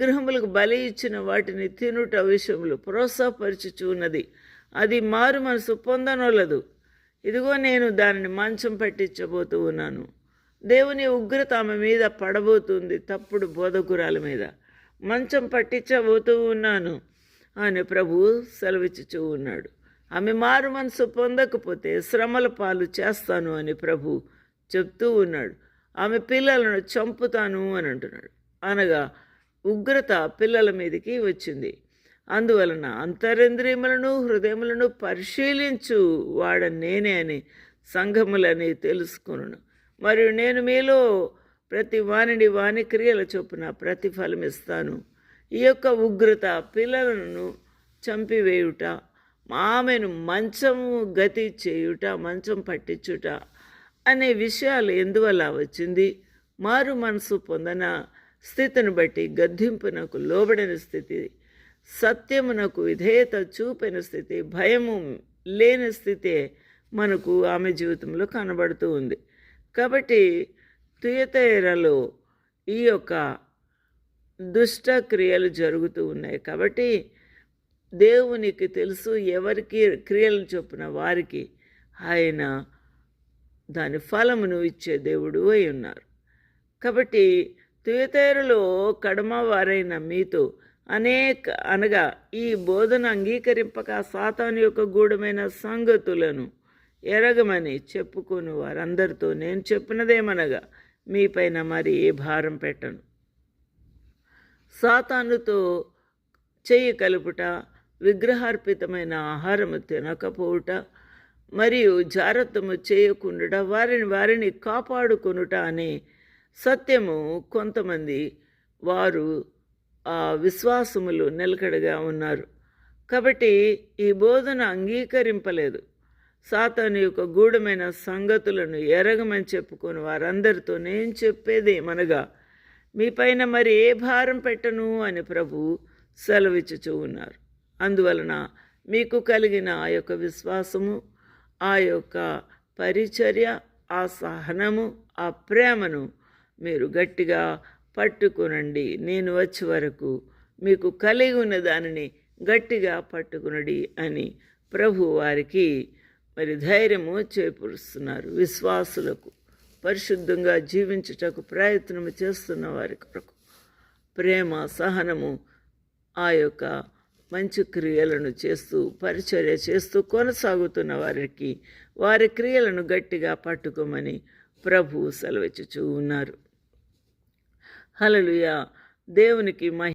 విగ్రహములకు బలి ఇచ్చిన వాటిని తినుట విషయంలో ప్రోత్సాహపరచుచున్నది. అది మారు మనసు పొందనొల్లదు ఇదిగో నేను దానిని మంచం పట్టించబోతూ ఉన్నాను దేవుని ఉగ్రత ఆమె మీద పడబోతుంది తప్పుడు బోధకురాల మీద. మంచం పట్టించబోతూ ఉన్నాను అని ప్రభువు సెలవిచ్చుచూ ఉన్నాడు. ఆమె మారు మనసు పొందకపోతే శ్రమల పాలు చేస్తాను అని ప్రభు చెప్తూ ఉన్నాడు. ఆమె పిల్లలను చంపుతాను అని అంటున్నాడు. అనగా ఉగ్రత పిల్లల మీదకి వచ్చింది. అందువలన అంతరింద్రియములను హృదయములను పరిశీలించు వాడ నేనే అని సంఘములని తెలుసుకును మరియు నేను మీలో ప్రతి వానిని వాని క్రియల చొప్పున ప్రతిఫలం ఇస్తాను ఈ యొక్క ఉగ్రత పిల్లలను చంపివేయుట ఆమెను మంచము గతి చేయుట మంచం పట్టించుట అనే విషయాలు ఎందువల్ల వచ్చింది? మారు మనసు పొందన? స్థితిని బట్టి గద్దింపునకు లోబడిన స్థితి సత్యమునకు విధేయత చూపిన స్థితి భయము లేని స్థితే మనకు ఆమె జీవితంలో కనబడుతూ ఉంది. కాబట్టి తుయతేరలో ఈ యొక్క దుష్ట క్రియలు జరుగుతూ ఉన్నాయి. కాబట్టి దేవునికి తెలుసు ఎవరికి క్రియలు చొప్పున వారికి ఆయన దాని ఫలమును ఇచ్చే దేవుడు అయి ఉన్నారు. కాబట్టి తుయతేరులో కడమవారైన మీతో అనేక అనగా ఈ బోధన అంగీకరింపక సాతాను యొక్క గూఢమైన సంగతులను ఎరగమని చెప్పుకుని వారందరితో. నేను చెప్పినదేమనగా మీపైన మరి ఏ భారం పెట్టను. సాతానుతో చెయ్యి కలుపుట విగ్రహార్పితమైన ఆహారము తినకపోవుట మరియు జాగ్రత్తము చేయకుండా వారిని వారిని కాపాడుకొనుట అనే సత్యము కొంతమంది వారు ఆ విశ్వాసములు నిలకడగా ఉన్నారు. కాబట్టి ఈ బోధన అంగీకరింపలేదు. సాతాను యొక్క గూఢమైన సంగతులను ఎరగమని చెప్పుకొని వారందరితో నేను చెప్పేది ఏమనగా మీపైన మరి ఏ భారం పెట్టను? అని ప్రభు సెలవిచ్చుచూ ఉన్నారు. అందువలన మీకు కలిగిన ఆ యొక్క విశ్వాసము ఆ యొక్క పరిచర్య ఆ సహనము ఆ ప్రేమను మీరు గట్టిగా పట్టుకునండి. నేను వచ్చే వరకు మీకు కలిగి ఉన్న దానిని గట్టిగా పట్టుకునడి అని ప్రభు వారికి మరి ధైర్యము చేకూరుస్తున్నారు. విశ్వాసులకు పరిశుద్ధంగా జీవించుటకు ప్రయత్నము చేస్తున్న వారి కొరకు ప్రేమ సహనము ఆ యొక్క మంచి క్రియలను చేస్తూ పరిచర్య చేస్తూ కొనసాగుతున్న వారికి వారి క్రియలను గట్టిగా పట్టుకోమని ప్రభువు సెలవిచ్చుచూ ఉన్నారు. హలలుయ దేవునికి మహి